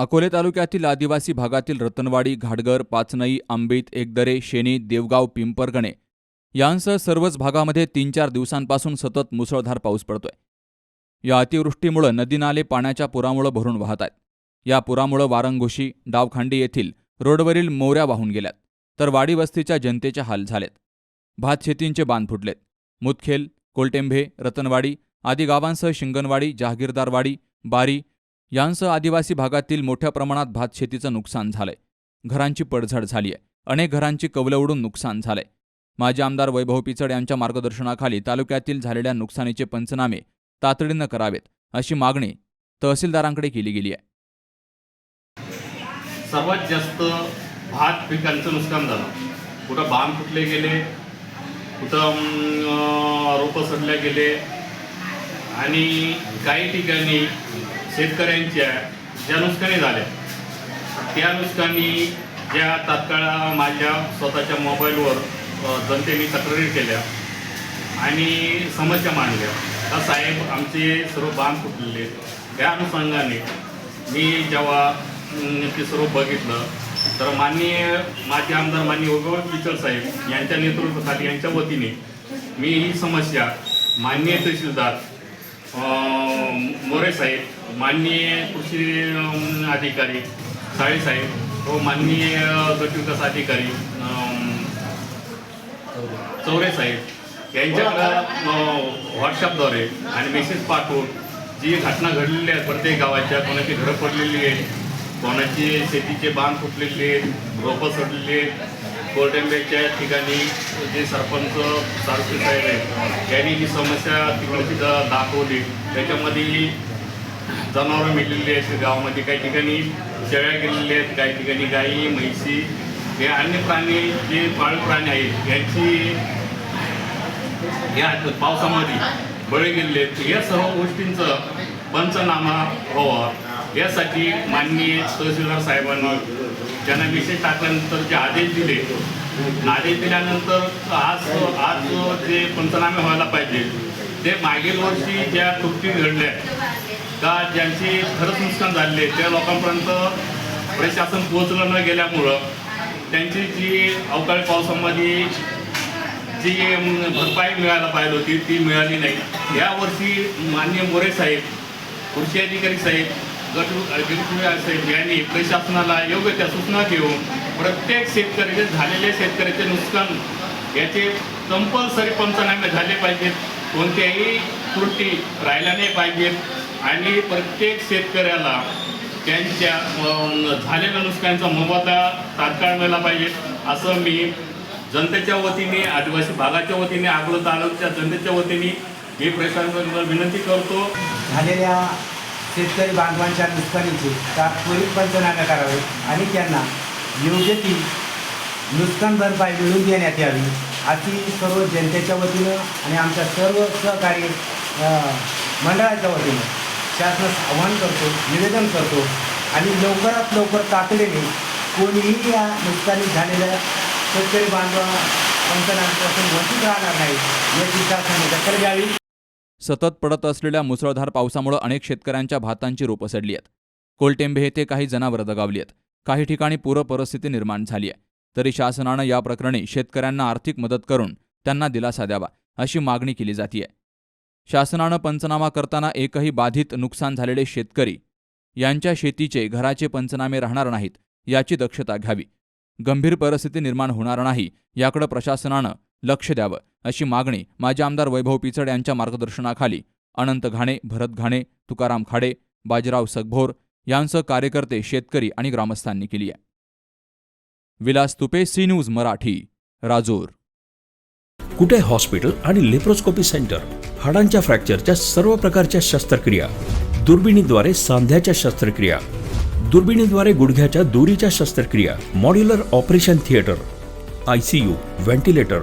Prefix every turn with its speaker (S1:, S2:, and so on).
S1: अकोले तालुक्यातील आदिवासी भागातील रतनवाडी घाटगर पाचनई आंबीत एकदरे शेनी देवगाव पिंपरगणे यांसह सर्वच भागामध्ये तीन चार दिवसांपासून सतत मुसळधार पाऊस पडतोय. या अतिवृष्टीमुळे नदी नाले पाण्याच्या पुरामुळे भरून वाहत आहेत. या पुरामुळे वारंगोशी डावखांडी येथील रोडवरील मोऱ्या वाहून गेल्यात तर वाडी वस्तीच्या जनतेचे हाल झालेत. भात शेतींचे बांध फुटलेत. मुदखेल कोलटेंभे रतनवाडी आदी गावांसह शिंगणवाडी जहागीरदारवाडी बारी यांसह आदिवासी भागातील मोठ्या प्रमाणात भात शेतीचं नुकसान झालंय. घरांची पडझड झाली आहे अनेक घरांची कवलं उडून नुकसान झालंय. माजी आमदार वैभव पिचड यांच्या मार्गदर्शनाखाली तालुक्यातील झालेल्या नुकसानीचे पंचनामे तातडीनं करावेत अशी मागणी तहसीलदारांकडे केली गेली आहे
S2: सर्वात जास्त भात पिकांचं नुकसान झालं. कुठं बांध फुटले गेले कुठं रोपं सडल्या गेले आणि काही ठिकाणी शेतकऱ्यांच्या ज्या नुकसानी झाल्या त्या नुकसानी ज्या तात्काळ माझ्या स्वतःच्या मोबाईलवर जनतेने तक्रारी केल्या आणि समस्या मांडल्या. का साहेब आमचे सर्व बांध फुटलेले त्या अनुषंगाने मी जेव्हा ते सर्व बघितलं तर माननीय माजी आमदार माननीय वैभव पिचल साहेब यांच्या नेतृत्वाखाली यांच्या वतीने मी ही समस्या माननीय तहसीलदार मोरे साहेब माननीय कृषी अधिकारी साळे साहेब व माननीय गटविकास अधिकारी चौरे साहेब यांच्याकडं व्हॉट्सअपद्वारे आणि मेसेज पाठवून जी घटना घडलेली आहे प्रत्येक गावाच्या कोणाची घरं पडलेली आहेत कोणाची शेतीचे बांध फुटलेले आहेत रोपं सडलेली आहेत कोरटेंब्याच्या ठिकाणी जे सरपंच सारथी साहेब आहेत यांनी जी समस्या तिकडची तिथं दाखवली त्याच्यामध्ये जनावरं मिळलेली आहेत गावामध्ये. काही ठिकाणी शेळ्या गेलेल्या आहेत काही ठिकाणी गाई म्हैसी हे अन्य प्राणी जे पाळीव प्राणी आहेत यांची या पावसामध्ये बळी गेलेले आहेत. या सर्व गोष्टींचं पंचनामा व्हावा. यासाठी माननीय तहसीलदार साहेबांनी ज्यांना विशेष टाकल्यानंतर जे आदेश दिले. आदेश दिल्यानंतर आज आज जे पंचनामे व्हायला पाहिजे ते मागील वर्षी ज्या त्रुटी घडल्या का ज्यांचे खरंच नुकसान झाले त्या लोकांपर्यंत प्रशासन पोहोचलं न गेल्यामुळं त्यांची जी अवकाळी पावसामध्ये जी भरपाई मिळायला पाहिजे होती ती मिळाली नाही. यावर्षी माननीय मोरे साहेब कृषी अधिकारी साहेब गट साहेब यांनी प्रशासनाला योग्य त्या सूचना देऊन प्रत्येक शेतकऱ्याचे झालेले शेतकऱ्याचे नुकसान याचे कंपल्सरी पंचनामे झाले पाहिजेत. कोणत्याही त्रुटी राहिल्या नाही पाहिजेत. आणि प्रत्येक शेतकऱ्याला त्यांच्या झालेल्या नुकसानीचा मोबदला तात्काळ मिळाला पाहिजे. असं मी जनतेच्या वतीने आदिवासी भागाच्या वतीने आगळ तालुक्याच्या जनतेच्या वतीने मी प्रशासनाला विनंती करतो.
S3: झालेल्या शेतकरी बांधवांच्या नुकसानीचे तात्पुरित पंचनामे करावे आणि त्यांना योग्य ती नुकसान भरपाई मिळवून देण्यात यावी अशी सर्व जनतेच्या वतीनं आणि आमच्या सर्व सहकारी मंडळाच्या वतीनं शासनास आव्हान करतो निवेदन करतो आणि लवकरात लवकर तातडीने कोणीही या नुकसानी झालेल्या शेतकरी बांधवा पंचनाम्यापासून वंचित राहणार नाही याची शासनाने दखल घ्यावी.
S1: सतत पडत असलेल्या मुसळधार पावसामुळे अनेक शेतकऱ्यांच्या भातांची रोपं सडली आहेत. कोलटेंबे येथे काही जनावरं दगावली आहेत. काही ठिकाणी पूर परिस्थिती निर्माण झाली आहे. तरी शासनानं या प्रकरणी शेतकऱ्यांना आर्थिक मदत करून त्यांना दिलासा द्यावा अशी मागणी केली जाते शासनानं पंचनामा करताना एकही बाधित नुकसान झालेले शेतकरी यांच्या शेतीचे घराचे पंचनामे राहणार नाहीत याची दक्षता घ्यावी. गंभीर परिस्थिती निर्माण होणार नाही याकडे प्रशासनानं लक्ष द्यावं अशी मागणी माजी आमदार वैभव पिचड यांच्या मार्गदर्शनाखाली अनंत घाणे भरत घाणे तुकाराम खाडे बाजीराव सगभोर यांसह कार्यकर्ते शेतकरी आणि ग्रामस्थांनी केली आहे. Vilas Tupe C news Marathi Rajur.
S4: Kute hospital आणि लेप्रोस्कोपी सेंटर? हाडांच्या फ्रॅक्चरच्या सर्व प्रकारच्या शस्त्रक्रिया. दुर्बिणीद्वारे सांध्याच्या शस्त्रक्रिया. दुर्बिणीद्वारे गुडघ्याच्या दुरीच्या शस्त्रक्रिया. Modular operation theatre. ICU ventilator